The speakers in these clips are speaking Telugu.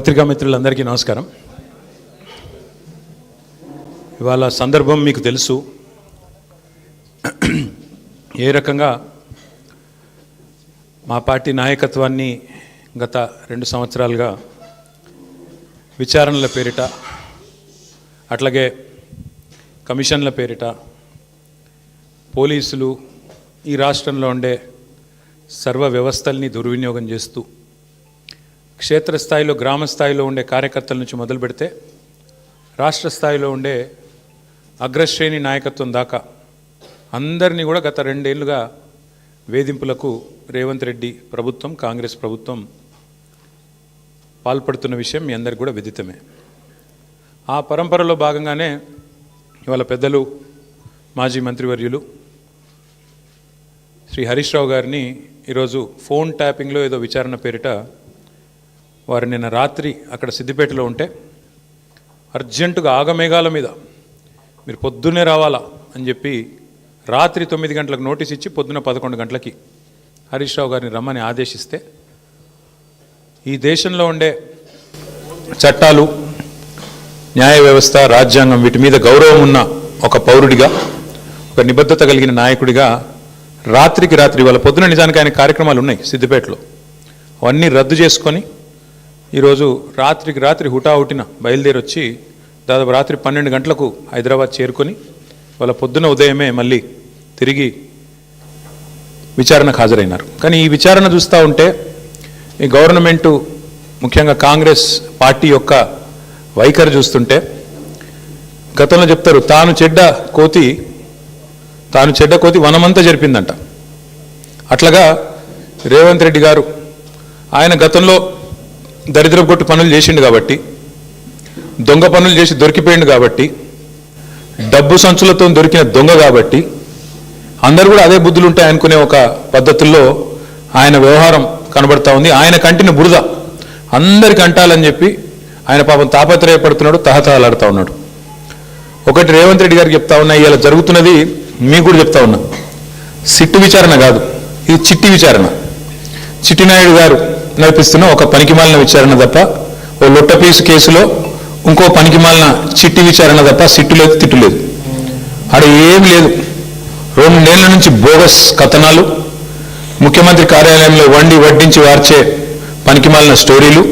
పత్రికా మిత్రులందరికీ నమస్కారం. ఇవాళ సందర్భం మీకు తెలుసు. ఏ రకంగా మా పార్టీ నాయకత్వాన్ని గత రెండు సంవత్సరాలుగా విచారణల పేరిట అట్లాగే కమిషన్ల పేరిట పోలీసులు ఈ రాష్ట్రంలో ఉండే సర్వ వ్యవస్థల్ని దుర్వినియోగం చేస్తూ క్షేత్రస్థాయిలో గ్రామ స్థాయిలో ఉండే కార్యకర్తల నుంచి మొదలు పెడితే రాష్ట్ర స్థాయిలో ఉండే అగ్రశ్రేణి నాయకత్వం దాకా అందరినీ కూడా గత రెండేళ్ళుగా వేధింపులకు రేవంత్ రెడ్డి ప్రభుత్వం కాంగ్రెస్ ప్రభుత్వం పాల్పడుతున్న విషయం మీ అందరికి కూడా విదితమే. ఆ పరంపరలో భాగంగానే ఇవాళ పెద్దలు మాజీ మంత్రివర్యులు శ్రీ హరీష్ రావు గారిని ఈరోజు ఫోన్ ట్యాపింగ్లో ఏదో విచారణ పేరిట వారు నిన్న రాత్రి అక్కడ సిద్దిపేటలో ఉంటే అర్జెంటుగా ఆగమేఘాల మీద మీరు పొద్దున్నే రావాలా అని చెప్పి రాత్రి తొమ్మిది గంటలకు నోటీస్ ఇచ్చి పొద్దున పదకొండు గంటలకి హరీష్ రావు గారిని రమ్మని ఆదేశిస్తే ఈ దేశంలో ఉండే చట్టాలు న్యాయ వ్యవస్థ రాజ్యాంగం వీటి మీద గౌరవం ఉన్న ఒక పౌరుడిగా ఒక నిబద్ధత కలిగిన నాయకుడిగా రాత్రికి రాత్రి వాళ్ళ పొద్దున నిజానికి ఆయన కార్యక్రమాలు ఉన్నాయి సిద్దిపేటలో. అవన్నీ రద్దు చేసుకొని ఈరోజు రాత్రికి రాత్రి హుటాహుటిన బయలుదేరొచ్చి దాదాపు రాత్రి పన్నెండు గంటలకు హైదరాబాద్ చేరుకొని వాళ్ళ పొద్దున ఉదయమే మళ్ళీ తిరిగి విచారణకు హాజరైనారు. కానీ ఈ విచారణ చూస్తూ ఉంటే ఈ గవర్నమెంటు ముఖ్యంగా కాంగ్రెస్ పార్టీ యొక్క వైఖరి చూస్తుంటే గతంలో చెప్తారు తాను చెడ్డ కోతి తాను చెడ్డ కోతి వనమంతా జరిపిందంట. అట్లాగా రేవంత్ రెడ్డి గారు ఆయన గతంలో దరిద్రం కొట్టు పనులు చేసిండు కాబట్టి దొంగ పనులు చేసి దొరికిపోయిండు కాబట్టి డబ్బు సంచులతో దొరికిన దొంగ కాబట్టి అందరూ కూడా అదే బుద్ధులు ఉంటాయి అనుకునే ఒక పద్ధతుల్లో ఆయన వ్యవహారం కనబడతా ఉంది. ఆయన కంటిని బురద. అందరికి అంటాలని చెప్పి ఆయన పాపం తాపత్రయపడుతున్నాడు తహతహలాడుతూ ఉన్నాడు. ఒకటి రేవంత్ రెడ్డి గారికి చెప్తా ఉన్నా ఇలా జరుగుతున్నది మీకు కూడా చెప్తా ఉన్నా. సిట్టు విచారణ కాదు ఇది చిట్టి విచారణ. చిట్టినాయుడు గారు నడిపిస్తున్న ఒక పనికిమాలిన విచారణ తప్ప ఓ లొట్టపీసు కేసులో ఇంకో పనికిమాలిన చిట్టి విచారణ తప్ప సిట్టు లేదు తిట్టు లేదు ఆడ ఏం లేదు. రెండేళ్ళ నుంచి బోగస్ కథనాలు ముఖ్యమంత్రి కార్యాలయంలో వండి వడ్డించి వార్చే పనికిమాలిన స్టోరీలు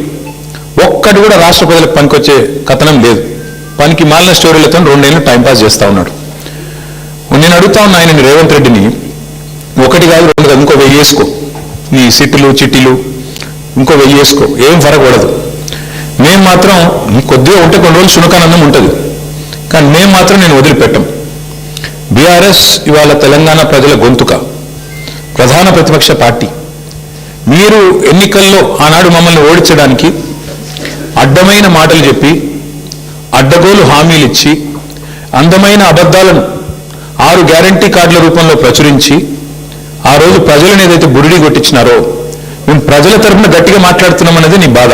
ఒక్కటి కూడా రాష్ట్ర ప్రజలకు పనికొచ్చే కథనం లేదు. పనికి మాలిన స్టోరీలతో రెండేళ్ళు టైంపాస్ చేస్తా ఉన్నాడు. నేను అడుగుతా ఉన్నా ఆయన రేవంత్ రెడ్డిని ఒకటి కాదు రెండు కాదు ఇంకో వెయ్యి వేసుకో. నీ సిట్టులు చిట్టీలు ఇంకో వెయ్యి వేసుకో. ఏం ఫరక పడదు మేము మాత్రం కొద్దిగా ఉంటే కొన్ని రోజులు శునకానందం ఉంటుంది. కానీ మేము మాత్రం నేను వదిలిపెట్టం. బీఆర్ఎస్ ఇవాళ తెలంగాణ ప్రజల గొంతుక. ప్రధాన ప్రతిపక్ష పార్టీ. మీరు ఎన్నికల్లో ఆనాడు మమ్మల్ని ఓడించడానికి అడ్డమైన మాటలు చెప్పి అడ్డగోలు హామీలు ఇచ్చి అందమైన అబద్ధాలను ఆరు గ్యారంటీ కార్డుల రూపంలో ప్రచురించి ఆ రోజు ప్రజలను ఏదైతే బురిడి కొట్టించినారో మేము ప్రజల తరఫున గట్టిగా మాట్లాడుతున్నామన్నది నీ బాధ.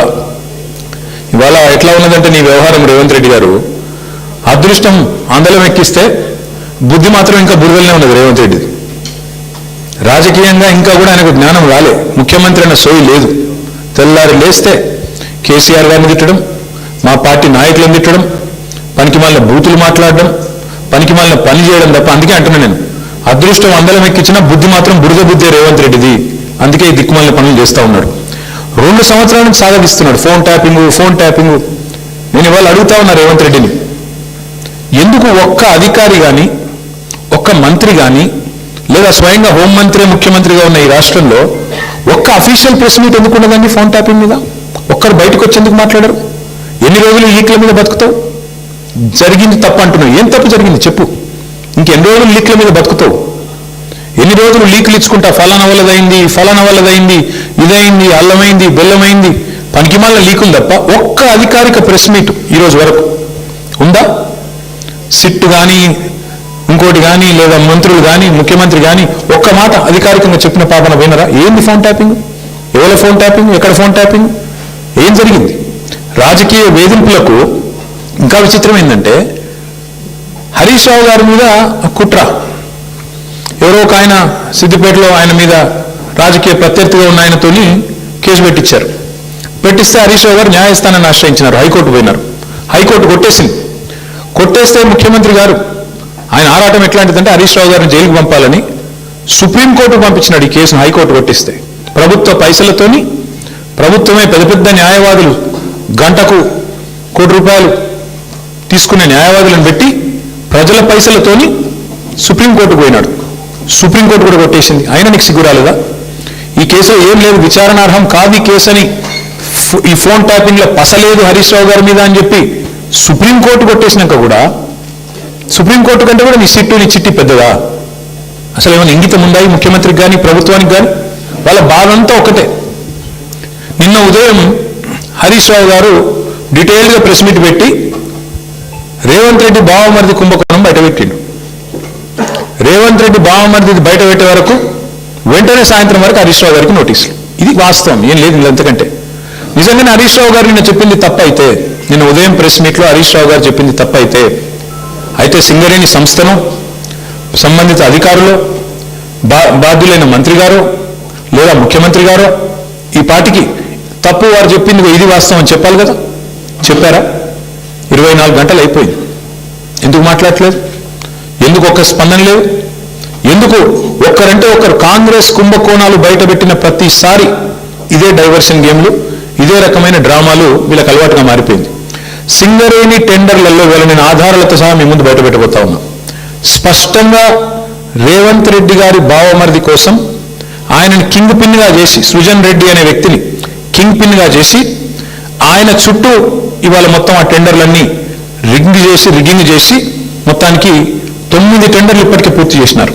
ఇవాళ ఎట్లా ఉన్నదంటే నీ వ్యవహారం రేవంత్ రెడ్డి గారు అదృష్టం ఆందోళన ఎక్కిస్తే బుద్ధి మాత్రం ఇంకా బురదలనే ఉన్నది రేవంత్ రెడ్డి రాజకీయంగా ఇంకా కూడా ఆయనకు జ్ఞానం రాలే. ముఖ్యమంత్రి అన్న సోయి లేదు. తెల్లారి లేస్తే కేసీఆర్ గారిని తిట్టడం మా పార్టీ నాయకులను తిట్టడం పనికి మాలిన బూతులు మాట్లాడడం పనికి మాలిన పని చేయడం తప్ప అందుకే అంటున్నాను నేను. అదృష్టం అందలం ఎక్కించిన బుద్ధి మాత్రం బురద బుద్ధి రేవంత్ రెడ్డిది. అందుకే ఈ దిక్కుమాలిన పనులు చేస్తూ ఉన్నాడు. రెండు సంవత్సరాల సాగదిస్తున్నాడు ఫోన్ ట్యాపింగ్ ఫోన్ ట్యాపింగ్. నేను ఇవాళ అడుగుతా ఉన్నా రేవంత్ రెడ్డిని. ఎందుకు ఒక్క అధికారి కానీ ఒక్క మంత్రి కానీ లేదా స్వయంగా హోంమంత్రి ముఖ్యమంత్రిగా ఉన్న ఈ రాష్ట్రంలో ఒక్క అఫీషియల్ ప్రెస్ మీట్ ఎందుకు ఉండదండి ఫోన్ ట్యాపింగ్ మీద? ఒక్కరు బయటకు వచ్చేందుకు మాట్లాడరు? ఎన్ని రోజులు లీక్ల మీద బతుకుతావు? జరిగింది తప్పు అంటున్నావు. ఏం తప్పు జరిగింది? చెప్పు. ఇంకెన్ని రోజులు లీక్ల మీద బతుకుతావు? ఎన్ని రోజులు లీకులు ఇచ్చుకుంటా ఫలానా వల్లదైంది ఫలానా వల్లదైంది ఇదైంది అల్లమైంది బెల్లమైంది. పనికిమాల లీకులు తప్ప ఒక్క అధికారిక ప్రెస్ మీట్ ఈ రోజు వరకు ఉందా? సిట్ కానీ ఇంకోటి కానీ లేదా మంత్రులు కానీ ముఖ్యమంత్రి కానీ ఒక్క మాట అధికారికంగా చెప్పిన పాపన వినరా ఏంది ఫోన్ ట్యాపింగ్? ఎవరి ఫోన్ ట్యాపింగ్? ఎక్కడ ఫోన్ ట్యాపింగ్? ఏం జరిగింది? రాజకీయ వేధింపులకు ఇంకా విచిత్రం ఏంటంటే హరీష్ రావు గారి మీద కుట్ర. ఎవరో ఒక ఆయన సిద్దిపేటలో ఆయన మీద రాజకీయ ప్రత్యర్థిగా ఉన్న ఆయనతోని కేసు పెట్టించారు. పెట్టిస్తే హరీష్ రావు గారు న్యాయస్థానాన్ని ఆశ్రయించినారు హైకోర్టు పోయినారు. హైకోర్టు కొట్టేసింది. కొట్టేస్తే ముఖ్యమంత్రి గారు ఆయన ఆరాటం ఎట్లాంటిదంటే హరీష్ రావు గారిని జైలుకు పంపాలని సుప్రీంకోర్టు పంపించినాడు ఈ కేసును హైకోర్టు కొట్టిస్తే. ప్రభుత్వ పైసలతోని ప్రభుత్వమే పెద్ద పెద్ద న్యాయవాదులు గంటకు కోటి రూపాయలు తీసుకునే న్యాయవాదులను పెట్టి ప్రజల పైసలతోని సుప్రీంకోర్టు పోయినాడు. సుప్రీంకోర్టు కూడా కొట్టేసింది. అయినా నీకు సిగ్గురాలుగా ఈ కేసులో ఏం లేదు విచారణార్హం కాదు ఈ కేసు అని ఈ ఫోన్ ట్యాపింగ్లో పసలేదు హరీష్ రావు గారి మీద అని చెప్పి సుప్రీంకోర్టు కొట్టేసినాక కూడా సుప్రీంకోర్టు కంటే కూడా నీ సిట్టు నీ చిట్టి పెద్దదా? అసలు ఏమైనా ఇంగితం ఉందా ఈ ముఖ్యమంత్రికి కానీ ప్రభుత్వానికి కానీ? వాళ్ళ బాధంతా ఒకటే నిన్న ఉదయం హరీష్ రావు గారు డీటెయిల్గా ప్రెస్ మీట్ పెట్టి రేవంత్ రెడ్డి బావమరిది కుంభకోణం బయటపెట్టిండు. రేవంత్ రెడ్డి బావమరిది బయట పెట్టే వరకు వెంటనే సాయంత్రం వరకు హరీష్ రావు గారికి నోటీసులు. ఇది వాస్తవం ఏం లేదు ఇందులో ఎంతకంటే నిజంగానే హరీష్ రావు గారు నిన్న చెప్పింది తప్పైతే నిన్న ఉదయం ప్రెస్ మీట్లో హరీష్ రావు గారు చెప్పింది తప్పైతే అయితే సింగరేణి సంస్థను సంబంధిత అధికారులు బా బాధ్యులైన మంత్రి గారు లేదా ముఖ్యమంత్రి గారు ఈ పాటికి తప్పు వారు చెప్పింది ఇది వాస్తవం అని చెప్పాలి కదా? చెప్పారా? ఇరవై నాలుగు గంటలు అయిపోయింది. ఎందుకు మాట్లాడట్లేదు? ఎందుకు ఒక్క స్పందన లేదు ఎందుకు ఒక్కరంటే ఒకరు కాంగ్రెస్ కుంభకోణాలు బయటపెట్టిన ప్రతిసారి ఇదే డైవర్షన్ గేమ్లు ఇదే రకమైన డ్రామాలు వీళ్ళకి అలవాటుగా మారిపోయింది. సింగరేణి టెండర్లలో వీళ్ళ నేను ఆధారాలతో సహా మీ ముందు బయటపెట్టబోతా ఉన్నా. స్పష్టంగా రేవంత్ రెడ్డి గారి బావమరిది కోసం ఆయనను కింగ్ పిన్గా చేసి సృజన్ రెడ్డి అనే వ్యక్తిని కింగ్ పిన్గా చేసి ఆయన చుట్టూ ఇవాళ మొత్తం ఆ టెండర్లన్నీ రిగ్ చేసి రిగ్గింగ్ చేసి మొత్తానికి తొమ్మిది టెండర్లు ఇప్పటికే పూర్తి చేసినారు.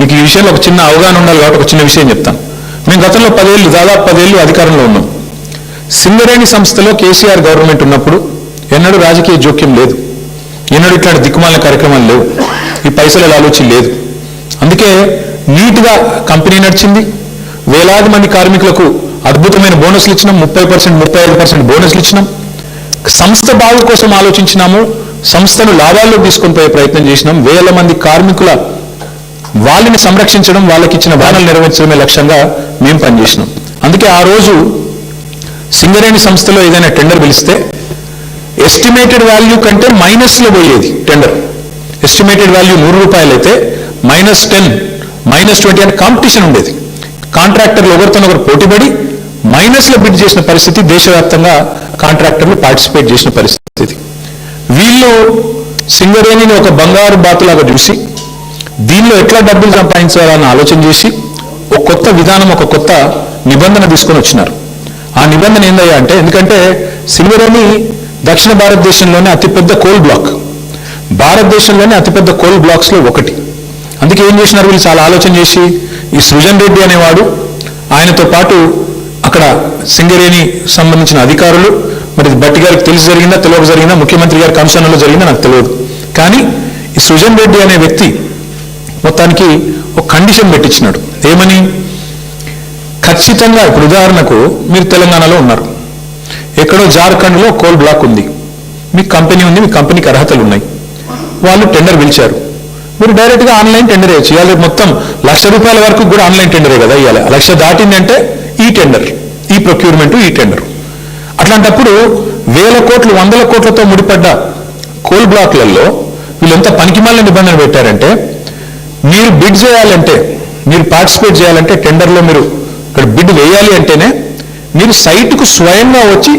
మీకు ఈ విషయంలో ఒక చిన్న అవగాహన ఉండాలి కాబట్టి ఒక చిన్న విషయం చెప్తాను. మేము గతంలో పదేళ్ళు దాదాపు పదేళ్ళు అధికారంలో ఉన్నాం. సింగరేణి సంస్థలో కేసీఆర్ గవర్నమెంట్ ఉన్నప్పుడు ఎన్నడూ రాజకీయ జోక్యం లేదు. ఎన్నడూ ఇట్లాంటి దిక్కుమాలిన కార్యక్రమాలు లేవు. ఈ పైసల ఆలోచన లేదు. అందుకే నీట్గా కంపెనీ నడిచింది. వేలాది మంది కార్మికులకు అద్భుతమైన బోనస్లు ఇచ్చినాం. ముప్పై పర్సెంట్ ముప్పై ఐదు పర్సెంట్ బోనస్లు ఇచ్చినాం. సంస్థ బాగు కోసం ఆలోచించినాము. సంస్థను లాభాల్లో తీసుకొని పోయే ప్రయత్నం చేసినాం. వేల మంది కార్మికుల వాళ్ళని సంరక్షించడం వాళ్ళకి ఇచ్చిన బాణాలు నెరవేర్చడమే లక్ష్యంగా మేము పనిచేసినాం. అందుకే ఆ రోజు సింగరేణి సంస్థలో ఏదైనా టెండర్ పిలిస్తే ఎస్టిమేటెడ్ వాల్యూ కంటే మైనస్లో పోయేది టెండర్. ఎస్టిమేటెడ్ వాల్యూ నూరు రూపాయలు అయితే మైనస్ టెన్ మైనస్ ట్వంటీ అని కాంపిటీషన్ ఉండేది. కాంట్రాక్టర్లు ఒకరితో ఒకరు పోటీపడి మైనస్లో బిడ్ చేసిన పరిస్థితి దేశవ్యాప్తంగా కాంట్రాక్టర్లు పార్టిసిపేట్ చేసిన పరిస్థితి. వీళ్ళు సింగరేణిని ఒక బంగారు బాతులాగా చూసి దీనిలో ఎట్లా డబ్బులు సంపాదించాలని ఆలోచన చేసి ఒక కొత్త విధానం ఒక కొత్త నిబంధన తీసుకొని వచ్చినారు. ఆ నిబంధన ఏందయ్యా అంటే ఎందుకంటే సింగరేణి దక్షిణ భారతదేశంలోనే అతిపెద్ద కోల్ బ్లాక్. భారతదేశంలోనే అతిపెద్ద కోల్ బ్లాక్స్లో ఒకటి. అందుకే ఏం చేసినారు వీళ్ళు? చాలా ఆలోచన చేసి ఈ సృజన్ రెడ్డి అనేవాడు ఆయనతో పాటు అక్కడ సింగరేణి సంబంధించిన అధికారులు మరి బట్టి గారికి తెలిసి జరిగిందా తెలియక జరిగిందా ముఖ్యమంత్రి గారి కమిషన్లో జరిగిందా నాకు తెలియదు. కానీ ఈ సృజన్ రెడ్డి అనే వ్యక్తి మొత్తానికి ఒక కండిషన్ పెట్టించినాడు. ఏమని? ఖచ్చితంగా ఇప్పుడు ఉదాహరణకు మీరు తెలంగాణలో ఉన్నారు. ఎక్కడో జార్ఖండ్లో కోల్ బ్లాక్ ఉంది. మీ కంపెనీ ఉంది మీ కంపెనీకి అర్హతలు ఉన్నాయి. వాళ్ళు టెండర్ పిలిచారు. మీరు డైరెక్ట్గా ఆన్లైన్ టెండర్ వేయచ్చు. ఇవాళ మొత్తం లక్ష రూపాయల వరకు కూడా ఆన్లైన్ టెండరే కదా ఇవాళ. లక్ష దాటిందంటే ఈ టెండర్ ఈ ప్రొక్యూర్మెంట్ ఈ టెండర్. అట్లాంటప్పుడు వేల కోట్లు వందల కోట్లతో ముడిపడ్డ కోల్ బ్లాక్లలో వీళ్ళంతా పనికిమాల నిబంధన పెట్టారంటే మీరు బిడ్ చేయాలంటే మీరు పార్టిసిపేట్ చేయాలంటే టెండర్లో మీరు ఇక్కడ బిడ్ వేయాలి అంటేనే మీరు సైట్కు స్వయంగా వచ్చి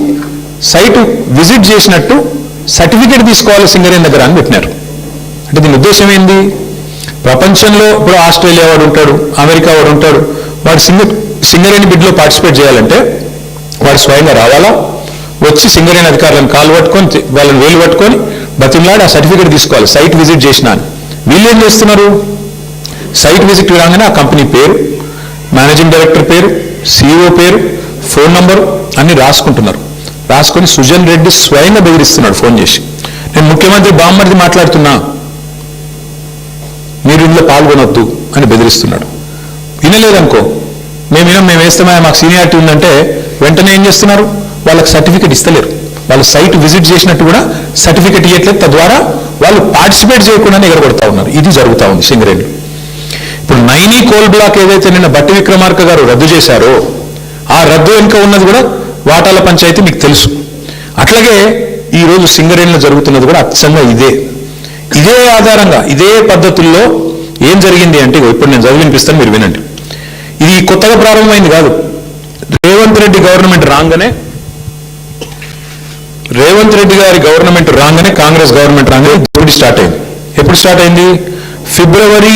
సైట్ విజిట్ చేసినట్టు సర్టిఫికేట్ తీసుకోవాలి సింగరేన్ దగ్గర అని పెట్టినారు. అంటే దీని ఉద్దేశం ఏంది? ప్రపంచంలో ఇప్పుడు ఆస్ట్రేలియా వాడు ఉంటాడు అమెరికా వాడు ఉంటాడు వాడు సింగర్ సింగరేణి బిడ్లో పార్టిసిపేట్ చేయాలంటే వాడు స్వయంగా రావాలా? వచ్చి సింగరేణి అధికారులను కాలు పట్టుకొని వాళ్ళని వేలు పట్టుకొని బతిమలాడి ఆ సర్టిఫికేట్ తీసుకోవాలి. సైట్ విజిట్ చేసిన వీళ్ళు ఏం చేస్తున్నారు? సైట్ విజిట్ రాగానే ఆ కంపెనీ పేరు మేనేజింగ్ డైరెక్టర్ పేరు సిఇఓ పేరు ఫోన్ నంబర్ అన్ని రాసుకుంటున్నారు. రాసుకొని సుజన్ రెడ్డి స్వయంగా బెదిరిస్తున్నాడు ఫోన్ చేసి. నేను ముఖ్యమంత్రి బామ్మర్ది మాట్లాడుతున్నా. మీరు ఇందులో పాల్గొనొద్దు అని బెదిరిస్తున్నాడు. వినలేదనుకో. మేము వినం మేము వేస్తామా మాకు సీనియారిటీ ఉందంటే వెంటనే ఏం చేస్తున్నారు? వాళ్ళకి సర్టిఫికేట్ ఇస్తలేరు. వాళ్ళు సైట్ విజిట్ చేసినట్టు కూడా సర్టిఫికేట్ ఇవ్వట్లేదు తద్వారా వాళ్ళు పార్టిసిపేట్ చేయకుండానే ఎగరగొడతా ఉన్నారు. ఇది జరుగుతూ ఉంది సింగరేణి. ఇప్పుడు నైనీ కోల్ బ్లాక్ ఏదైతే నిన్న బట్టి విక్రమార్క గారు రద్దు చేశారో ఆ రద్దు వెనుక ఉన్నది కూడా వాటాల పంచాయతీ మీకు తెలుసు. అట్లాగే ఈరోజు సింగరేణిలో జరుగుతున్నది కూడా అచ్చంగా ఇదే. ఇదే ఆధారంగా ఇదే పద్ధతుల్లో ఏం జరిగింది అంటే ఇప్పుడు నేను చదివి వినిపిస్తాను మీరు వినండి. ఇది కొత్తగా ప్రారంభమైంది కాదు. రేవంత్ రెడ్డి గవర్నమెంట్ రాగానే రేవంత్ రెడ్డి గారి గవర్నమెంట్ రాగానే కాంగ్రెస్ గవర్నమెంట్ రాగానే దోపిడీ స్టార్ట్ అయింది. ఎప్పుడు స్టార్ట్ అయింది? ఫిబ్రవరి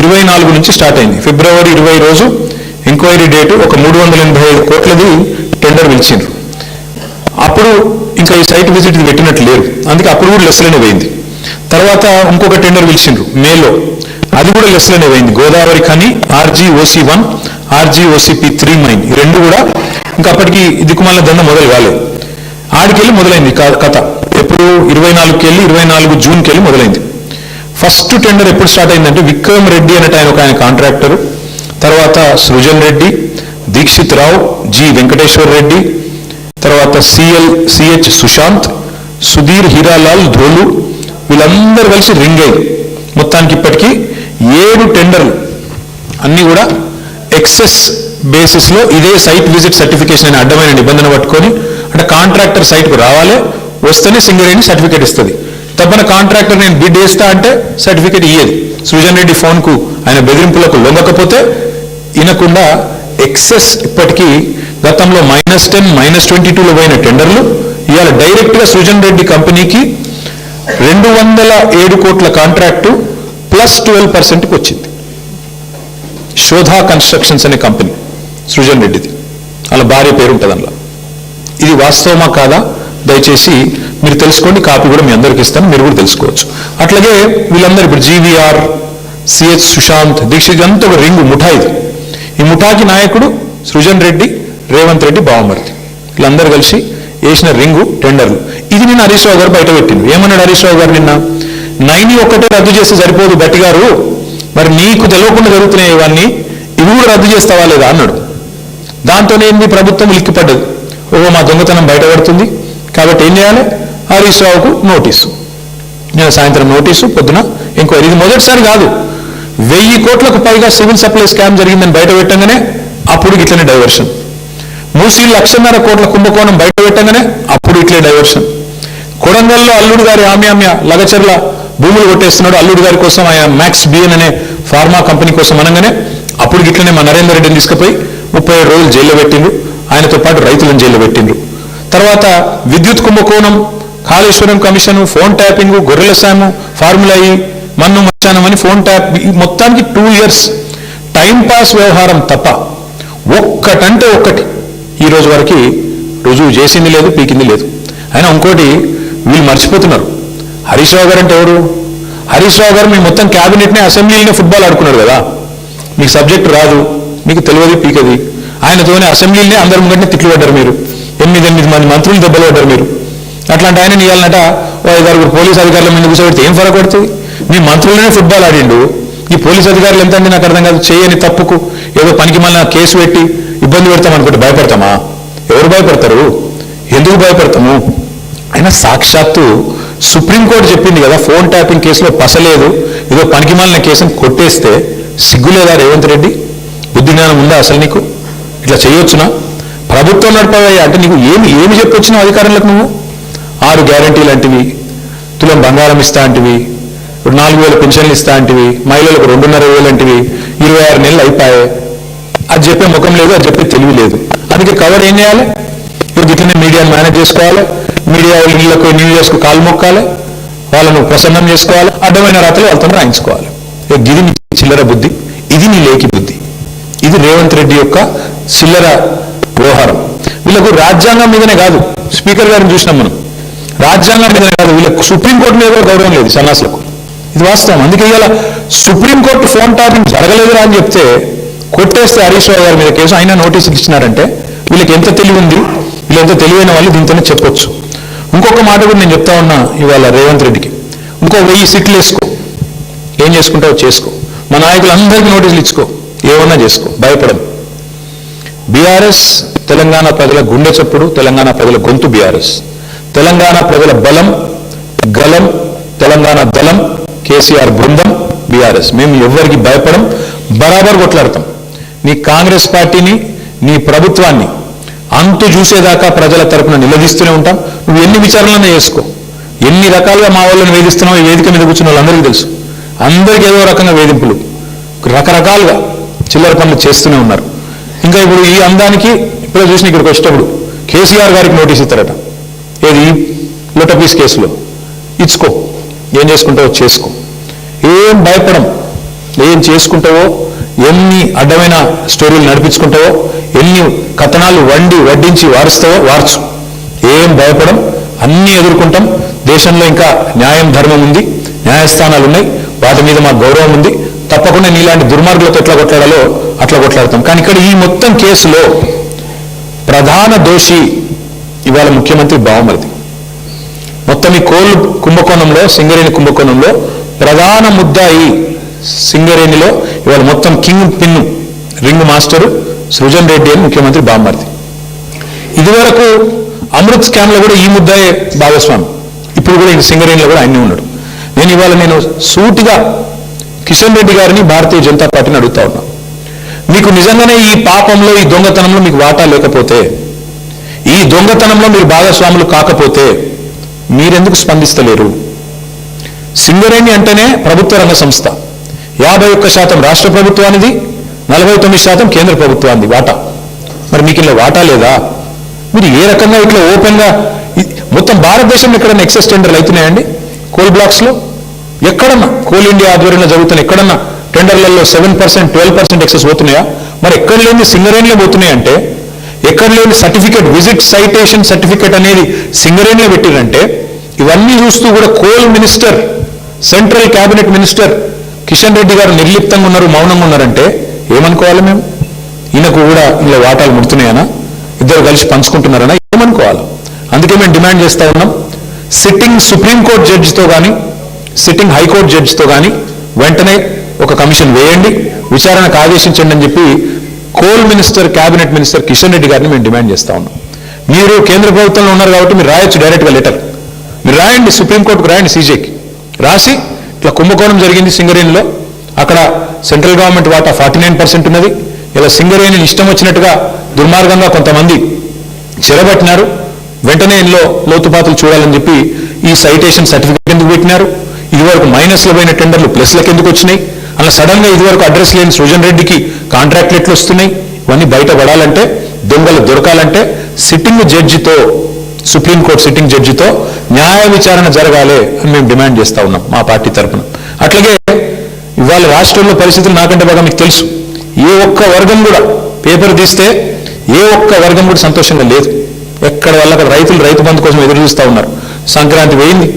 ఇరవై నాలుగు నుంచి స్టార్ట్ అయింది. ఫిబ్రవరి ఇరవై రోజు ఎంక్వైరీ డేటు ఒక మూడు వందల ఎనభై ఐదు కోట్లది టెండర్ పిలిచిండ్రు. అప్పుడు ఇంకా ఈ సైట్ విజిట్ పెట్టినట్టు లేరు. అందుకే అప్పుడు కూడా లెస్లోనే పోయింది. తర్వాత ఇంకొక టెండర్ పిలిచిండ్రు మేలో అది కూడా లెస్లోనే పోయింది. గోదావరి కానీ RG OC one RG OCP three mine ఈ రెండు కూడా ఇంకా అప్పటికి దిక్కుమాల దండ మొదలు కాలేదు. ఆడికెళ్ళి మొదలైంది కథ. ఎప్పుడు ఇరవై నాలుగుకి వెళ్ళి ఇరవై నాలుగు జూన్కి వెళ్ళి మొదలైంది. ఫస్ట్ టెండర్ ఎప్పుడు స్టార్ట్ అయిందంటే విక్రమ్ రెడ్డి అనేట ఆయన ఒక ఆయన కాంట్రాక్టర్. తర్వాత సృజన్ రెడ్డి దీక్షిత్ రావు జి వెంకటేశ్వర్ రెడ్డి తర్వాత సిఎల్ సిహెచ్ సుశాంత్ సుధీర్ హీరాలాల్ ధ్రోలు వీళ్ళందరూ కలిసి రింగ్ అయ్యి మొత్తానికి ఇప్పటికీ ఏడు టెండర్లు. అన్నీ కూడా ఎక్సెస్ బేసిస్లో ఇదే సైట్ విజిట్ సర్టిఫికేషన్ అనే అడ్డమైన నిబంధన పట్టుకొని అంటే కాంట్రాక్టర్ సైట్కు రావాలి వస్తేనే సింగరేణి సర్టిఫికేట్ ఇస్తుంది. తప్పన కాంట్రాక్టర్ నేను బిడ్ వేస్తా అంటే సర్టిఫికేట్ ఇయ్యేది. సృజన్ రెడ్డి ఫోన్కు ఆయన బెదిరింపులకు లొంగకపోతే వినకుండా ఎక్సెస్ ఇప్పటికీ గతంలో మైనస్ టెన్ మైనస్ ట్వంటీ టూలో పోయిన టెండర్లు ఇవాళ డైరెక్ట్గా సృజన్ రెడ్డి కంపెనీకి రెండు వందల ఏడు కోట్ల కాంట్రాక్టు ప్లస్ ట్వెల్వ్ పర్సెంట్కి వచ్చింది శోధా కన్స్ట్రక్షన్స్ అనే కంపెనీ సృజన్ రెడ్డిది. అలా భార్య పేరు ఉంటుంది అందులో. ఇది వాస్తవమా కాదా? దయచేసి మీరు తెలుసుకోండి కాపీ కూడా మీ అందరికి ఇస్తాను మీరు కూడా తెలుసుకోవచ్చు. అట్లాగే వీళ్ళందరూ ఇప్పుడు జీవీఆర్ సిహెచ్ సుశాంత్ దీక్షిత్ అంతా ఒక రింగు ముఠా ఇది. ఈ ముఠాకి నాయకుడు సృజన్ రెడ్డి రేవంత్ రెడ్డి బావమర్తి వీళ్ళందరూ కలిసి వేసిన రింగు టెండర్లు. ఇది నిన్న హరీష్ రావు గారు బయట పెట్టిండు ఏమన్నాడు హరీష్ రావు గారు నిన్న? నైని ఒక్కటే రద్దు చేస్తే సరిపోదు బట్టి గారు. మరి నీకు తెలియకుండా జరుగుతున్నాయి ఇవన్నీ. ఇవి కూడా రద్దు చేస్తావా లేదా? అన్నాడు. దాంతోనే ఏంది? ప్రభుత్వం లిక్కిపడ్డది ఓ మా దొంగతనం బయటపడుతుంది. కాబట్టి ఏం చేయాలి? హరీష్ రావుకు నోటీసు. నేను సాయంత్రం నోటీసు పొద్దున ఎంక్వైరీ. ఇది మొదటిసారి కాదు. వెయ్యి కోట్లకు పైగా సివిల్ సప్లై స్కామ్ జరిగిందని బయట పెట్టంగానే అప్పుడు ఇట్లనే డైవర్షన్. మూసి లక్షన్నర కోట్ల కుంభకోణం బయట పెట్టంగానే అప్పుడు ఇట్లే డైవర్షన్. కొడంగల్లో అల్లుడు గారి ఆమ్యామ్య లగచర్ల భూములు కొట్టేస్తున్నాడు. అల్లుడు గారి కోసం ఆయన మ్యాక్స్ బిఎన్ అనే ఫార్మా కంపెనీ కోసం అనగానే అప్పుడు ఇట్లనే మా నరేందర్ రెడ్డిని తీసుకుపోయి ముప్పై ఏడు రోజులు జైల్లో పెట్టిండు. ఆయనతో పాటు రైతులను జైలు పెట్టిండ్రు తర్వాత విద్యుత్ కుంభకోణం కాళేశ్వరం కమిషన్ ఫోన్ ట్యాపింగ్ గొర్రెల సాము ఫార్ములా ఈ మన్ను మచ్చానం అని ఫోన్ ట్యాప్ ఈ మొత్తానికి టూ ఇయర్స్. టైంపాస్ వ్యవహారం తప్ప ఒక్కటంటే ఒక్కటి ఈ రోజు వరకు రుజువు చేసింది లేదు పీకింది లేదు. అయినా ఇంకోటి వీళ్ళు మర్చిపోతున్నారు. హరీష్ రావు గారు అంటే ఎవరు? హరీష్ రావు గారు మీ మొత్తం క్యాబినెట్ని అసెంబ్లీలోనే ఫుట్బాల్ ఆడుకున్నాడు కదా. మీకు సబ్జెక్ట్ రాదు మీకు తెలియదు పీకది. ఆయనతోనే అసెంబ్లీలోనే అందరి ముంగట్నే తిట్లు పడ్డారు మీరు. ఎనిమిది ఎనిమిది మంది మంత్రులు దెబ్బలు పడ్డారు మీరు. అట్లాంటి ఆయన ఇవ్వాలన్నట ఓ ఐదారుగురు పోలీస్ అధికారుల మీద కూర్చోబెడితే ఏం ఫరక పడుతుంది? మీ మంత్రులనే ఫుట్బాల్ ఆడిండు. ఈ పోలీస్ అధికారులు ఎంత అండి నాకు అర్థం కాదు. చేయని తప్పుకు ఏదో పనికి మళ్ళీ కేసు పెట్టి ఇబ్బంది పెడతాం అనుకుంటే భయపడతామా? ఎవరు భయపడతారు? ఎందుకు భయపడతాము? అయినా సాక్షాత్తు సుప్రీంకోర్టు చెప్పింది కదా ఫోన్ ట్యాపింగ్ కేసులో పసలేదు. ఏదో పనికి మాలిన కేసును కొట్టేస్తే సిగ్గులేదా రేవంత్ రెడ్డి? బుద్ధి జ్ఞానం ఉందా అసలు నీకు? ఇట్లా చేయొచ్చునా? ప్రభుత్వం నడపవయ్యా అంటే నీకు ఏమి ఏమి చెప్పొచ్చినావు అధికారులకు నువ్వు? ఆరు గ్యారంటీలు లాంటివి తులం బంగారం ఇస్తా అంటివి ఇప్పుడు నాలుగు వేల పెన్షన్లు ఇస్తా అంటివి మహిళలకు రెండున్నర వేలు అంటివి ఇరవై ఆరు నెలలు అయిపోయాయి. అది చెప్పే ముఖం లేదు అది చెప్పే తెలివి లేదు. అందుకే కవర్ ఏం చేయాలి? ఇప్పుడు ఇట్లనే మీడియాను మేనేజ్ చేసుకోవాలి. మీడియా వాళ్ళు నీళ్ళకు నీళ్ళు కాలు మొక్కాలి. వాళ్ళను ప్రసన్నం చేసుకోవాలి. అడ్డమైన రాత్రి వాళ్ళతో రాయించుకోవాలి. ఇది నీ చిల్లర బుద్ధి ఇది నీ లేకి బుద్ధి. ఇది రేవంత్ రెడ్డి యొక్క చిల్లర వ్యవహారం. వీళ్ళకు రాజ్యాంగం మీదనే కాదు స్పీకర్ గారిని చూసినాం మనం. రాజ్యాంగం మీదనే కాదు వీళ్ళకు సుప్రీంకోర్టు మీద కూడా గౌరవం లేదు సన్నాసులకు. ఇది వాస్తవం. అందుకే ఇవాళ సుప్రీంకోర్టు ఫోన్ టాపింగ్ జరగలేదురా అని చెప్తే కొట్టేస్తే హరీష్ రావు గారి మీద కేసు. అయినా నోటీసులు ఇచ్చినారంటే వీళ్ళకి ఎంత తెలివి ఉంది? వీళ్ళు ఎంత తెలివైన వాళ్ళు దీంతోనే చెప్పొచ్చు. ఇంకొక మాట కూడా నేను చెప్తా ఉన్నా ఇవాళ రేవంత్ రెడ్డికి. ఇంకో వెయ్యి సిట్లు వేసుకో. ఏం చేసుకుంటావో చేసుకో. మా నాయకులందరికీ నోటీసులు ఇచ్చుకో. ఏమన్నా చేసుకో. భయపడదు బీఆర్ఎస్ తెలంగాణ ప్రజల గుండె చప్పుడు తెలంగాణ ప్రజల గొంతు బీఆర్ఎస్. తెలంగాణ ప్రజల బలం గలం తెలంగాణ దళం కేసీఆర్ బృందం బీఆర్ఎస్. మేము ఎవరికి భయపడం బరాబర్ కొట్లాడతాం. నీ కాంగ్రెస్ పార్టీని నీ ప్రభుత్వాన్ని అంతు చూసేదాకా ప్రజల తరపున నిలదీస్తూనే ఉంటాం. నువ్వు ఎన్ని విచారణలనే చేసుకో. ఎన్ని రకాలుగా మా వాళ్ళని వేధిస్తున్నావు ఈ వేదిక మీద కూర్చున్న వాళ్ళందరికీ తెలుసు. అందరికీ ఏదో రకంగా వేధింపులు. రకరకాలుగా చిల్లర పనులు చేస్తూనే ఉన్నారు. ఇంకా ఇప్పుడు ఈ అందానికి ఇప్పుడే చూసిన ఇక్కడికి వచ్చేటప్పుడు కేసీఆర్ గారికి నోటీస్ ఇస్తారట. ఏది? లొటపీస్ కేసులో. ఇచ్చుకో. ఏం చేసుకుంటావో చేసుకో. ఏం భయపడం? ఏం చేసుకుంటావో? ఎన్ని అడ్డమైన స్టోరీలు నడిపించుకుంటావో? ఎన్ని కథనాలు వండి వడ్డించి వారుస్తావో వార్చు. ఏం భయపడం? అన్నీ ఎదుర్కొంటాం. దేశంలో ఇంకా న్యాయం ధర్మం ఉంది. న్యాయస్థానాలు ఉన్నాయి వాటి మీద మాకు గౌరవం ఉంది. తప్పకుండా నీలాంటి దుర్మార్గులతో ఎట్లా కొట్లాడాలో అట్లా కొట్లాడతాం. కానీ ఇక్కడ ఈ మొత్తం కేసులో ప్రధాన దోషి ఇవాళ ముఖ్యమంత్రి బావమరిది. మొత్తం ఈ కోళ్ళు కుంభకోణంలో సింగరేణి కుంభకోణంలో ప్రధాన ముద్దాయి సింగరేణిలో ఇవాళ మొత్తం king pin ring master Srujan Reddy అని ముఖ్యమంత్రి బామ్మర్ది ఇదివరకు అమృత్ స్కామ్లో కూడా ఈ ముద్దాయే భాగస్వామి. ఇప్పుడు కూడా ఈ సింగరేణిలో కూడా అన్నీ ఉన్నాడు. నేను ఇవాళ నేను సూటిగా కిషన్ రెడ్డి గారిని భారతీయ జనతా పార్టీని అడుగుతా ఉన్నా. మీకు నిజంగానే ఈ పాపంలో ఈ దొంగతనంలో మీకు వాటా లేకపోతే ఈ దొంగతనంలో మీరు భాగస్వాములు కాకపోతే మీరెందుకు స్పందిస్తలేరు? సింగరేణి అంటేనే ప్రభుత్వ రంగ సంస్థ. యాభై ఒక్క శాతం రాష్ట్ర ప్రభుత్వానిది నలభై తొమ్మిది శాతం కేంద్ర ప్రభుత్వానిది వాటా. మరి మీకు ఇలా వాటా లేదా? మీరు ఏ రకంగా ఇట్లా ఓపెన్గా మొత్తం భారతదేశంలో ఇక్కడ ఎక్సెస్ టెండర్లు అవుతున్నాయండి? కోల్ బ్లాక్స్లో? ఎక్కడన్నా కోల్ ఇండియా ఆధ్వర్యంలో జరుగుతున్న ఎక్కడన్నా టెండర్లలో seven percent twelve percent excess పోతున్నాయా? మరి ఎక్కడ లేని సింగరేణిలో పోతున్నాయంటే ఎక్కడ లేని సర్టిఫికేట్ విజిట్ సైటేషన్ సర్టిఫికేట్ అనేది సింగరేణిలో పెట్టిరంటే ఇవన్నీ చూస్తూ కూడా coal minister central cabinet minister Kishan Reddy garu నిర్లిప్తంగా ఉన్నారు మౌనంగా ఉన్నారంటే ఏమనుకోవాలి మేము? ఈయనకు కూడా ఇలా వాటాలు ముడుతున్నాయనా? ఇద్దరు కలిసి పంచుకుంటున్నారనా? ఏమనుకోవాలి? అందుకే మేము డిమాండ్ చేస్తా ఉన్నాం. సిట్టింగ్ సుప్రీంకోర్టు జడ్జితో కానీ సిట్టింగ్ హైకోర్టు జడ్జితో కానీ వెంటనే ఒక కమిషన్ వేయండి విచారణకు ఆదేశించండి అని చెప్పి coal minister cabinet minister Kishan Reddy గారిని మేము డిమాండ్ చేస్తా ఉన్నాం. మీరు కేంద్ర ప్రభుత్వంలో ఉన్నారు కాబట్టి మీరు రాయొచ్చు డైరెక్ట్గా లెటర్. మీరు రాయండి సుప్రీంకోర్టుకు రాయండి సీజేకి. రాసి ఇట్లా కుంభకోణం జరిగింది సింగరేణిలో. అక్కడ సెంట్రల్ గవర్నమెంట్ వాటా ఫార్టీ నైన్ పర్సెంట్ ఉన్నది. ఇలా సింగరేణిని ఇష్టం వచ్చినట్టుగా దుర్మార్గంగా కొంతమంది చెరబట్టినారు. వెంటనే ఇందులో లోతుపాతులు చూడాలని చెప్పి ఈ సైటేషన్ సర్టిఫికేట్ ఎందుకు పెట్టినారు. ఇదివరకు మైనస్లో పోయిన టెండర్లు ప్లస్లకు ఎందుకు వచ్చినాయి? అలా సడన్గా ఇదివరకు అడ్రస్ లేని సృజన్ రెడ్డికి కాంట్రాక్ట్లు ఎట్లు వస్తున్నాయి. ఇవన్నీ బయటపడాలంటే దొంగలు దొరకాలంటే సిట్టింగ్ జడ్జితో సుప్రీంకోర్టు సిట్టింగ్ జడ్జితో న్యాయ విచారణ జరగాలి అని మేము డిమాండ్ చేస్తూ ఉన్నాం మా పార్టీ తరఫున అట్లాగే ఇవాళ రాష్ట్రంలో పరిస్థితులు నాకంటే బాగా మీకు తెలుసు. ఏ ఒక్క వర్గం కూడా పేపర్ తీస్తే ఏ ఒక్క వర్గం కూడా సంతోషంగా లేదు. ఎక్కడ వాళ్ళ రైతులు రైతు బంధు కోసం ఎదురు చూస్తూ ఉన్నారు. సంక్రాంతి పోయింది.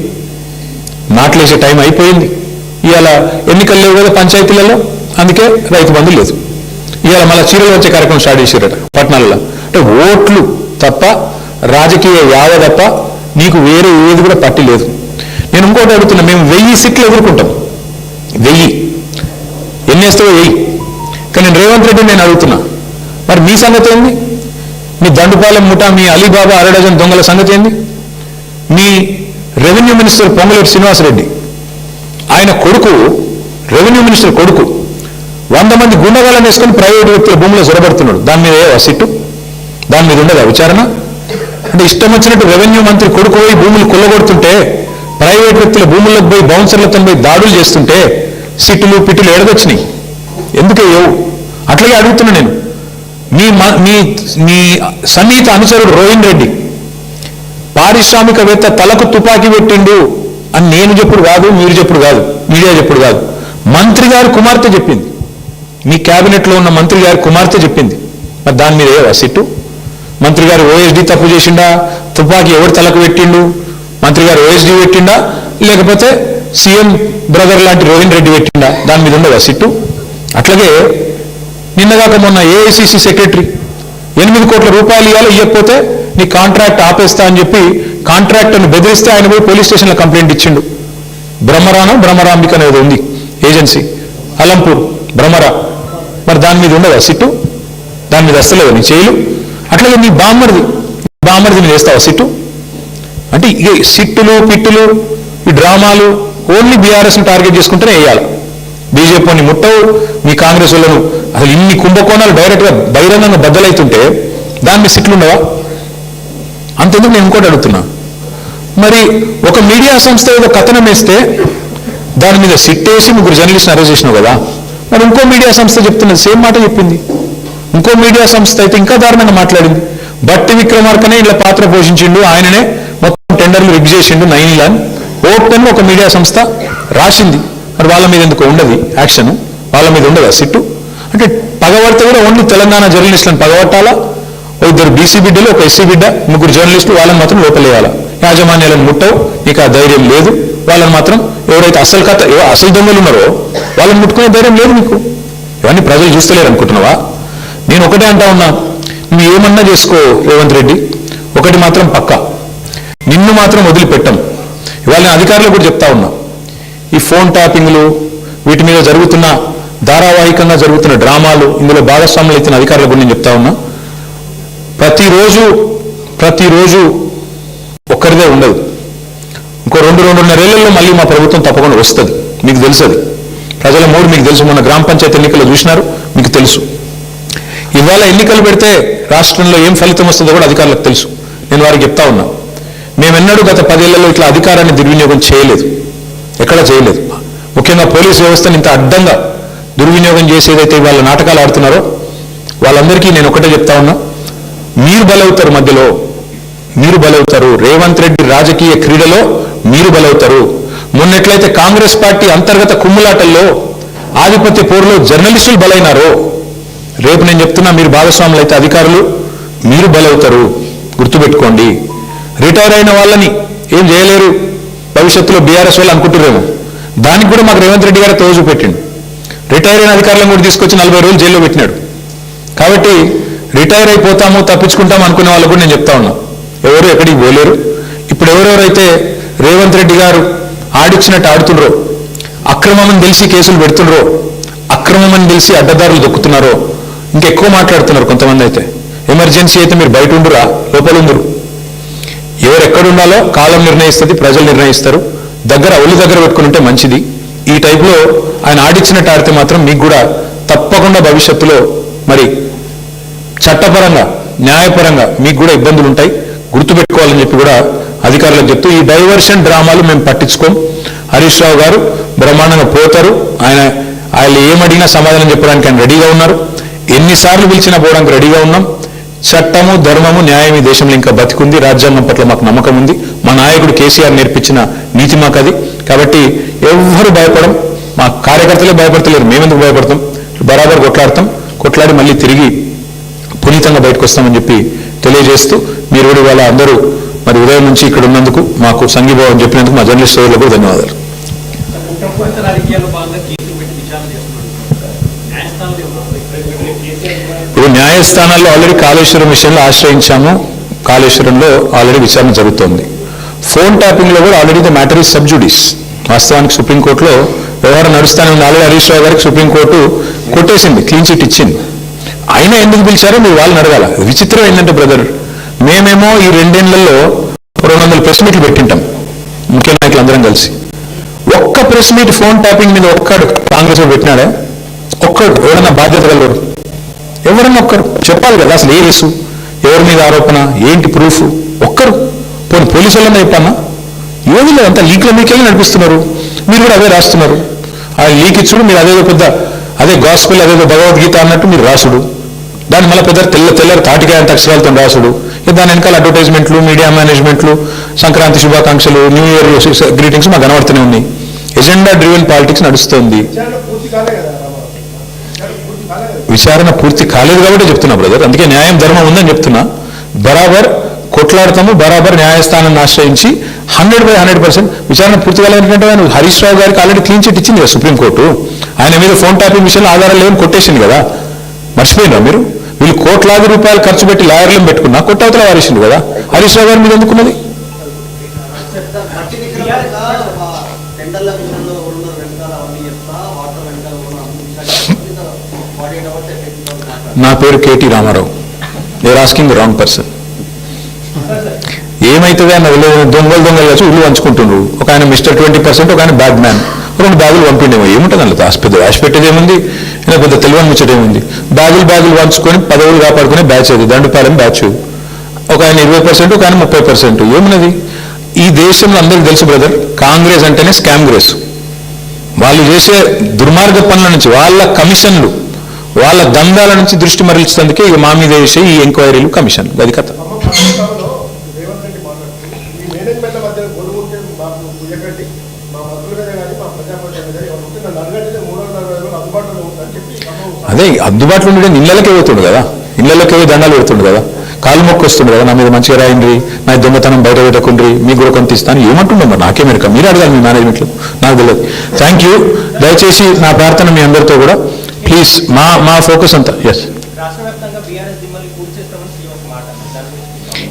నాట్లేసే టైం అయిపోయింది. ఇవాళ ఎన్నికలు లేవు కదా పంచాయతీలలో. అందుకే రైతు బంధు లేదు. ఇవాళ మళ్ళీ చీరలు వచ్చే కార్యక్రమం స్టార్ట్ చేశారట పట్టణాలలో అంటే ఓట్లు తప్ప రాజకీయ యావ తప్ప నీకు వేరే ఏది కూడా పట్టి లేదు. నేను ఇంకోటి అడుగుతున్నా మేము వెయ్యి సీట్లు ఎదుర్కొంటాం. వెయ్యి. ఎన్ని వేస్తావో వెయ్యి. కానీ నేను రేవంత్ రెడ్డి నేను అడుగుతున్నా. మరి మీ సంగతి ఏంది? మీ దండుపాలెం ముఠా మీ అలీబాబా అరడజన్ దొంగల సంగతి ఏంది? మీ రెవెన్యూ మినిస్టర్ పొంగలేటి శ్రీనివాసరెడ్డి. ఆయన కొడుకు రెవెన్యూ మినిస్టర్ కొడుకు. వంద మంది గుండగాలను వేసుకొని ప్రైవేట్ వ్యక్తుల భూములు జొరబడుతున్నాడు. దాని మీద సిట్టు? దాని మీద ఉండదా విచారణ? అంటే ఇష్టం వచ్చినట్టు రెవెన్యూ మంత్రి కొడుకు పోయి భూములు కొల్లగొడుతుంటే ప్రైవేట్ వ్యక్తుల భూములకు పోయి బౌన్సర్లతో పోయి దాడులు చేస్తుంటే సిట్టులు పిట్టులు ఎడగొచ్చినాయి ఎందుకే ఏవు? అట్లాగే అడుగుతున్నా నేను. మీ మీ మీ సన్నిహిత అనుచరుడు రోహిణ్ రెడ్డి పారిశ్రామికవేత్త తలకు తుపాకీ పెట్టిండు అని నేను చెప్పుడు కాదు మీరు చెప్పుడు కాదు మీడియా చెప్పుడు కాదు. మంత్రి గారి కుమార్తె చెప్పింది. మీ క్యాబినెట్లో ఉన్న మంత్రి గారి కుమార్తె చెప్పింది. మరి దాని మీద ఏవా సిట్టు మంత్రి గారు ఓఎస్డి తప్పు చేసిండా? తుపాకీ ఎవరు తలకు పెట్టిండు? మంత్రి గారు ఓఎస్డి పెట్టిండా? లేకపోతే సీఎం బ్రదర్ లాంటి రోహిణ్ రెడ్డి పెట్టిండా? దాని మీద ఉండదా సిట్టు అట్లాగే నిన్నగాక మొన్న ఏఐసిసి సెక్రటరీ ఎనిమిది కోట్ల రూపాయలు ఇవ్వాలి ఇవ్వకపోతే నీ కాంట్రాక్ట్ ఆపేస్తా అని చెప్పి కాంట్రాక్టర్ను బెదిరిస్తే ఆయన పోయి పోలీస్ స్టేషన్లో కంప్లైంట్ ఇచ్చిండు. బ్రహ్మరానో? బ్రహ్మరాంబిక అనేది ఉంది ఏజెన్సీ. అలంపూర్ బ్రహ్మరా. మరి దాని మీద ఉండదా సిట్టు? దాని మీద వస్తలేదు నీ చేయలు? అట్లాగే నీ బామ్మరిది. బామ్మరిది మీద వేస్తావా సిట్టు? అంటే ఇక సిట్టులు పిట్టులు ఈ డ్రామాలు ఓన్లీ బీఆర్ఎస్ని టార్గెట్ చేసుకుంటేనే వేయాలి. బీజేపీని ముట్టవు మీ కాంగ్రెస్ వాళ్ళను అసలు ఇన్ని కుంభకోణాలు డైరెక్ట్గా బహిరంగంగా బద్దలైతుంటే దాని మీద సిట్లు ఉండవా అంతెందుకు నేను ఇంకోటి అడుగుతున్నా. మరి ఒక మీడియా సంస్థ ఏదో కథనం వేస్తే దాని మీద సిట్టేసి ముగ్గురు జర్నలిస్ట్ని అరెస్ట్ చేసినావు కదా. మరి ఇంకో మీడియా సంస్థ చెప్తున్నది సేమ్ మాట చెప్పింది. ఇంకో మీడియా సంస్థ అయితే ఇంకా దారుణంగా మాట్లాడింది. బట్టి విక్రమార్కనే ఇలా పాత్ర పోషించిండు ఆయననే మొత్తం టెండర్లు రిగ్ చేసిండు నైన్ లాన్ ఓపెన్ ఒక మీడియా సంస్థ రాసింది. మరి వాళ్ళ మీద ఎందుకు ఉండదు యాక్షన్? వాళ్ళ మీద ఉండదా సిట్టు? అంటే పగబడితే కూడా ఓన్లీ తెలంగాణ జర్నలిస్టులను పగబట్టాలా? ఇద్దరు బీసీ బిడ్డలు ఒక ఎస్సీ బిడ్డ ముగ్గురు జర్నలిస్టులు వాళ్ళని మాత్రం లోపలేయాలా యాజమాన్యాలను ముట్టవు నీకు ఆ ధైర్యం లేదు. వాళ్ళని మాత్రం ఎవరైతే అసలు కథ అసలు దొంగలు ఉన్నారో వాళ్ళని ముట్టుకునే ధైర్యం లేదు నీకు. ఇవన్నీ ప్రజలు చూస్తలేరు అనుకుంటున్నావా? నేను ఒకటే అంటా ఉన్నా నువ్వు ఏమన్నా చేసుకో రేవంత్ రెడ్డి. ఒకటి మాత్రం పక్కా. నిన్ను మాత్రం వదిలిపెట్టం. ఇవాళ నేను అధికారులు కూడా చెప్తా ఉన్నా. ఈ ఫోన్ ట్యాపింగ్లు వీటి మీద జరుగుతున్న ధారావాహికంగా జరుగుతున్న డ్రామాలు ఇందులో భాగస్వాములు అయితే అధికారుల కూడా నేను చెప్తా ఉన్నా. ప్రతిరోజు ప్రతిరోజు ఒక్కరిదే ఉండదు. ఇంకో రెండు రెండున్నరేళ్ళలో మళ్ళీ మా ప్రభుత్వం తప్పకుండా వస్తుంది. మీకు తెలుసు అది. ప్రజల మూడు మీకు తెలుసు. మొన్న గ్రామ పంచాయతీ ఎన్నికలు చూసినారు. మీకు తెలుసు. ఇవాళ ఎన్నికలు పెడితే రాష్ట్రంలో ఏం ఫలితం వస్తుందో కూడా అధికారులకు తెలుసు. నేను వారికి చెప్తా ఉన్నా. మేమెన్నడూ గత పదేళ్ళలో ఇట్లా అధికారాన్ని దుర్వినియోగం చేయలేదు. ఎక్కడ చేయలేదు. ముఖ్యంగా పోలీస్ వ్యవస్థను ఇంత అడ్డంగా దుర్వినియోగం చేసేదైతే వాళ్ళ నాటకాలు ఆడుతున్నారో వాళ్ళందరికీ నేను ఒకటే చెప్తా ఉన్నా. మీరు బలవుతారు మధ్యలో మీరు బలవుతారు. రేవంత్ రెడ్డి రాజకీయ క్రీడలో మీరు బలవుతారు. మొన్నట్లయితే కాంగ్రెస్ పార్టీ అంతర్గత కుమ్ములాటల్లో ఆధిపత్య పోరులో జర్నలిస్టులు బలైనారో? రేపు నేను చెప్తున్నా మీరు భాగస్వాములు అయితే అధికారులు మీరు బలవుతారు. గుర్తుపెట్టుకోండి. రిటైర్ అయిన వాళ్ళని ఏం చేయలేరు. భవిష్యత్తులో బీఆర్ఎస్ వాళ్ళు అనుకుంటున్నారేమో దానికి కూడా మాకు రేవంత్ రెడ్డి గారు తోజు పెట్టిండు. రిటైర్ అయిన అధికారులను కూడా తీసుకొచ్చి నలభై రోజులు జైల్లో పెట్టినాడు. కాబట్టి రిటైర్ అయిపోతాము తప్పించుకుంటాము అనుకునే వాళ్ళు కూడా నేను చెప్తా ఉన్నా. ఎవరు ఎక్కడికి పోలేరు. ఇప్పుడు ఎవరెవరైతే రేవంత్ రెడ్డి గారు ఆడిచ్చినట్టు ఆడుతుండ్రో అక్రమమని తెలిసి కేసులు పెడుతుండ్రో అక్రమమని తెలిసి అడ్డదారులు దొక్కుతున్నారో ఇంకెక్కువ మాట్లాడుతున్నారు కొంతమంది అయితే. ఎమర్జెన్సీ అయితే మీరు బయట ఉండురా లోపల ఉండురు. ఎవరు ఎక్కడ ఉండాలో కాలం నిర్ణయిస్తుంది ప్రజలు నిర్ణయిస్తారు. దగ్గర ఒళ్ళు దగ్గర పెట్టుకుని ఉంటే మంచిది. ఈ టైప్లో ఆయన ఆడిచ్చినట్టు ఆడితే మాత్రం మీకు కూడా తప్పకుండా భవిష్యత్తులో మరి చట్టపరంగా న్యాయపరంగా మీకు కూడా ఇబ్బందులు ఉంటాయి. గుర్తుపెట్టుకోవాలని చెప్పి కూడా అధికారులకు చెప్తూ ఈ డైవర్షన్ డ్రామాలు మేము పట్టించుకోం. హరీష్ రావు గారు బ్రహ్మాండంగా పోతారు. ఆయన ఆయన ఏమడిగినా సమాధానం చెప్పడానికి ఆయన రెడీగా ఉన్నారు. ఎన్నిసార్లు పిలిచినా పోవడానికి రెడీగా ఉన్నాం. చట్టము ధర్మము న్యాయం ఈ దేశంలో ఇంకా బతికుంది. రాజ్యాంగం పట్ల మాకు నమ్మకం ఉంది. మా నాయకుడు కేసీఆర్ నేర్పించిన నీతి మాకు అది. కాబట్టి ఎవ్వరు భయపడం మా కార్యకర్తలే భయపడతలేరు. మేమెందుకు భయపడతాం? బరాబర్ కొట్లాడతాం. కొట్లాడి మళ్ళీ తిరిగి పునీతంగా బయటకు వస్తామని చెప్పి తెలియజేస్తూ మీరు కూడా ఇవాళ అందరూ మరి ఉదయం నుంచి ఇక్కడ ఉన్నందుకు మాకు సంఘీభావం చెప్పినందుకు మా జర్నలిస్ట్ సోదరులకు ధన్యవాదాలు. ఇప్పుడు న్యాయస్థానాల్లో ఆల్రెడీ కాళేశ్వరం విషయంలో ఆశ్రయించాము. కాళేశ్వరంలో ఆల్రెడీ విచారణ జరుగుతోంది. ఫోన్ ట్యాపింగ్లో కూడా already the matter is sub judice వాస్తవానికి సుప్రీంకోర్టులో వ్యవహారం నడుస్తానే ఉంది ఆల్రెడీ హరీష్ రావు గారికి సుప్రీంకోర్టు కొట్టేసింది క్లీన్ చిట్ ఇచ్చింది. అయినా ఎందుకు పిలిచారో మీరు వాళ్ళని అడగాల. విచిత్రం ఏంటంటే బ్రదర్ మేమేమో ఈ రెండేళ్ళలో రెండు వందల ప్రెస్ మీట్లు పెట్టింటాం ముఖ్య నాయకులు అందరం కలిసి. ఒక్క ప్రెస్ మీట్ ఫోన్ ట్యాపింగ్ మీద ఒక్కడు కాంగ్రెస్ పెట్టినాడే? ఒక్కడు ఎవరన్నా బాధ్యత గలవాడు? ఎవరన్నా ఒక్కరు? చెప్పాలి కదా అసలు ఏ ఇసు ఎవరి మీద ఆరోపణ? ఏంటి ప్రూఫ్? ఒక్కరు? పోనీ పోలీసు వాళ్ళని చెప్పన్నా ఏమీ లేదు అంతా లీక్ల మీకెళ్ళి నడిపిస్తున్నారు? మీరు కూడా అదే రాస్తున్నారు. ఆ లీక్ ఇచ్చుడు మీరు అదేదో పెద్ద అదే గాస్పిల్ అదేదో భగవద్గీత అన్నట్టు మీరు రాసుడు. దాన్ని మళ్ళీ పెద్ద తెల్ల తెల్లరి తాటికాయ అక్షరాలతో రాసుడు. దాని వెనకాల అడ్వర్టైజ్మెంట్లు మీడియా మేనేజ్మెంట్లు సంక్రాంతి శుభాకాంక్షలు న్యూ ఇయర్ గ్రీటింగ్స్ మాకు కనబడుతూనే ఉన్నాయి. ఎజెండా డ్రివెన్ పాలిటిక్స్ నడుస్తుంది. విచారణ పూర్తి విచారణ పూర్తి కాలేదు కాబట్టి చెప్తున్నా బ్రదర్ అందుకే న్యాయం ధర్మం ఉందని చెప్తున్నా. బరాబర్ కొట్లాడతాము బరాబర్ న్యాయస్థానాన్ని ఆశ్రయించి హండ్రెడ్ బై హండ్రెడ్ పర్సెంట్ విచారణ పూర్తి కాలేదంటే ఆయన హరీష్ రావు గారికి ఆల్రెడీ క్లీన్ చిట్ ఇచ్చింది కదా సుప్రీంకోర్టు. ఆయన మీద ఫోన్ ట్యాపింగ్ విషయంలో ఆధారాలు లేవని కొట్టేసింది కదా? మర్చిపోయినా మీరు? వీళ్ళు కోట్లాది రూపాయలు ఖర్చు పెట్టి లాయర్లను పెట్టుకున్నా కొట్టవతల వారేసింది కదా. హరీష్ రావు గారి మీద ఎందుకున్నది? నా పేరు కేటీ రామారావు. ఏ ఆస్కింగ్ రాంగ్ పర్సన్ ఏమైతుంది అన్న దొంగలు దొంగలు వచ్చి ఇల్లు పంచుకుంటున్నారు ఒక ఆయన మిస్టర్ ట్వంటీ పర్సెంట్ ఒక ఆయన బ్యాడ్ మ్యాన్. రెండు బ్యాగులు పంపిండేమో. ఏముంటుంది అందులో? పెద్ద ఆశ పెట్టేది ఏముంది? ఇలా పెద్ద తెలివని ముచ్చట ఏముంది? బ్యాగులు బ్యాగులు పంచుకొని పదవులు కాపాడుకునే బ్యాచ్ అది దండుపాలెం బ్యాచ్. ఒక ఆయన ఇరవై పర్సెంట్ ఒక ఆయన ముప్పై పర్సెంట్. ఏమున్నది? ఈ దేశంలో అందరికీ తెలుసు బ్రదర్ కాంగ్రెస్ అంటేనే స్కామ్గ్రెస్ వాళ్ళు చేసే దుర్మార్గ పనుల నుంచి వాళ్ళ కమిషన్లు వాళ్ళ దందాల నుంచి దృష్టి మరల్చేందుకే ఇక మా మీద వేసే ఈ ఎంక్వైరీలు కమిషన్లు. అది కథ ఖమ్మం ప్రాంతంలో రేవంత్ రెడ్డి మాట్లాడుతూ ఈ మేనేజ్మెంట్ల మధ్య గొడవకుంటే మాకు కుయ్యకండి మా మంత్రుల మీద కానీ మా ప్రజాప్రతినిధుల మీద ఎవరు ఉంటే నన్ను అడగండి మూడు వందల అరవై రోజులు అందుబాటులో ఉందని చెప్పి ఖమ్మం అదే అందుబాటులో ఉండే ఇళ్ళకే పోతుండు కదా. ఇళ్ళకే దండాలు పెడుతుండు కదా. కాలు మొక్కు వస్తుంది కదా నా మీద మంచిగా రాయండి నా దొంగతనం బయట పెట్టకుండ్రి మీకు కూడా కొంత ఇస్తాను ఏమంటుండో మరి నాకే మెరక. మీరు అడగాలి మీ మేనేజ్మెంట్లో నాకు తెలియదు. థ్యాంక్ యూ దయచేసి నా ప్రార్థన మీ అందరితో కూడా. ప్లీజ్ మా మా ఫోకస్ అంతా. ఎస్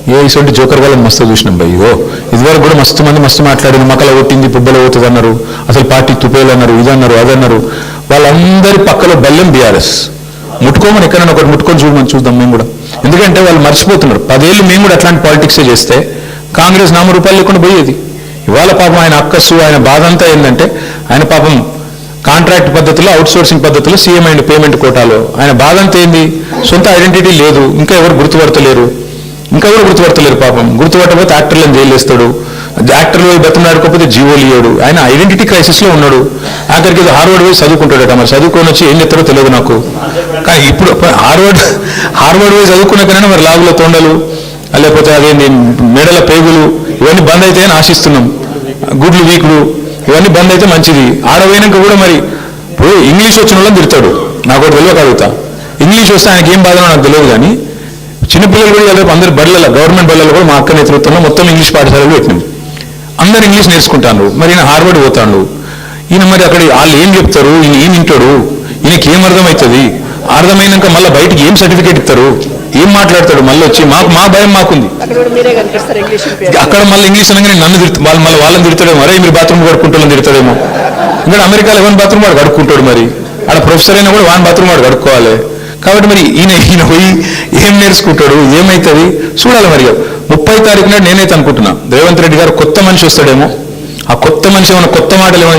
ఏ ఇటువంటి జోకర్ వాళ్ళని మస్తు చూసినాం భయ్ ఇగో. ఇదివరకు కూడా మస్తు మంది మస్తు మాట్లాడింది మకల కొట్టింది పుబ్బల పోతుంది అన్నారు. అసలు పార్టీ తుపేలు అన్నారు ఇదన్నారు అదన్నారు. వాళ్ళందరి పక్కలో బెల్లం బీఆర్ఎస్. ముట్టుకోమని ఎక్కడైనా ఒకటి ముట్టుకొని చూడమని చూద్దాం మేము కూడా. ఎందుకంటే వాళ్ళు మర్చిపోతున్నారు. పదేళ్ళు మేము కూడా అట్లాంటి పాలిటిక్సే చేస్తే కాంగ్రెస్ నామ రూపాయలు లేకుండా పోయేది. ఇవాళ పాపం ఆయన అక్కస్సు ఆయన బాధ అంతా ఏంటంటే ఆయన పాపం కాంట్రాక్ట్ పద్ధతిలో అవుట్ సోర్సింగ్ పద్ధతిలో సీఎం అండ్ పేమెంట్ కోటాలో ఆయన బాధ అంతా ఏంది? సొంత ఐడెంటిటీ లేదు. ఇంకా ఎవరు గుర్తుపడతలేరు? ఇంకా ఎవరు గుర్తుపడతలేరు పాపం? గుర్తుపట్టకపోతే యాక్టర్లను జైలు వేస్తాడు. యాక్టర్లు బతుకున్నాడుకోకపోతే జీవోలు ఇయ్యాడు ఆయన ఐడెంటిటీ క్రైసిస్లో ఉన్నాడు. ఆఖరికి హార్వర్డ్ పోయి చదువుకుంటాడట. మరి చదువుకొని వచ్చి ఏం చెప్తారో తెలియదు నాకు. కానీ ఇప్పుడు హార్వర్డ్ హార్వర్డ్ పోయి చదువుకున్నాకైనా మరి లాగుల తొండలు లేకపోతే అదేంటి మెడల పేగులు ఇవన్నీ బంద్ అయితే అని ఆశిస్తున్నాం. గుడ్లు వీకులు ఇవన్నీ బంద్ అయితే మంచిది. ఆడపోయినాక కూడా మరి ఇప్పుడు ఇంగ్లీష్ వచ్చిన వాళ్ళని తిడతాడు. నాకు ఒకటి తెలియక అడుగుతా. ఇంగ్లీష్ వస్తే ఆయనకి ఏం బాధనో నాకు తెలియదు కానీ చిన్నపిల్లలు కూడా రేపు అందరు గవర్నమెంట్ బడులలో కూడా మా అక్క నేతృత్వంలో మొత్తం ఇంగ్లీష్ పాఠశాలలు పెట్టినాం. అందరు ఇంగ్లీష్ నేర్చుకుంటాను మరి ఈయన హార్వర్డ్ పోతాడు. ఈయన మరి అక్కడ వాళ్ళు ఏం చెప్తారు? ఈయన ఏం వింటాడు? ఈయనకి ఏం అర్థమవుతుంది? అర్థమైనాక మళ్ళీ బయటికి ఏం సర్టిఫికేట్ ఇస్తారు? ఏం మాట్లాడతాడు? మళ్ళీ వచ్చి మాకు మా భయం మాకుంది. అక్కడ మళ్ళీ ఇంగ్లీష్ అనగానే నన్ను తిడుతు వాళ్ళు మళ్ళీ వాళ్ళని తిడతాడేమో. అరే మీరు బాత్రూమ్ కడుక్కుంటారని తిడతాడేమో. ఇంకా అమెరికాలో ఎవరి బాత్రూమ్ వాడు కడుక్కుంటాడు మరి? ఆడ ప్రొఫెసర్ అయినా కూడా వాని బాత్రూమ్ వాడు కడుక్కోవాలి. కాబట్టి మరి ఈయన ఈయన పోయి ఏం నేర్చుకుంటాడు? ఏమవుతుంది చూడాలి మరి. ముప్పై తారీఖున నేనైతే అనుకుంటున్నా. రేవంత్ రెడ్డి గారు కొత్త మనిషి వస్తాడేమో. ఆ కొత్త మనిషి ఏమైనా కొత్త మాటలు ఏమైనా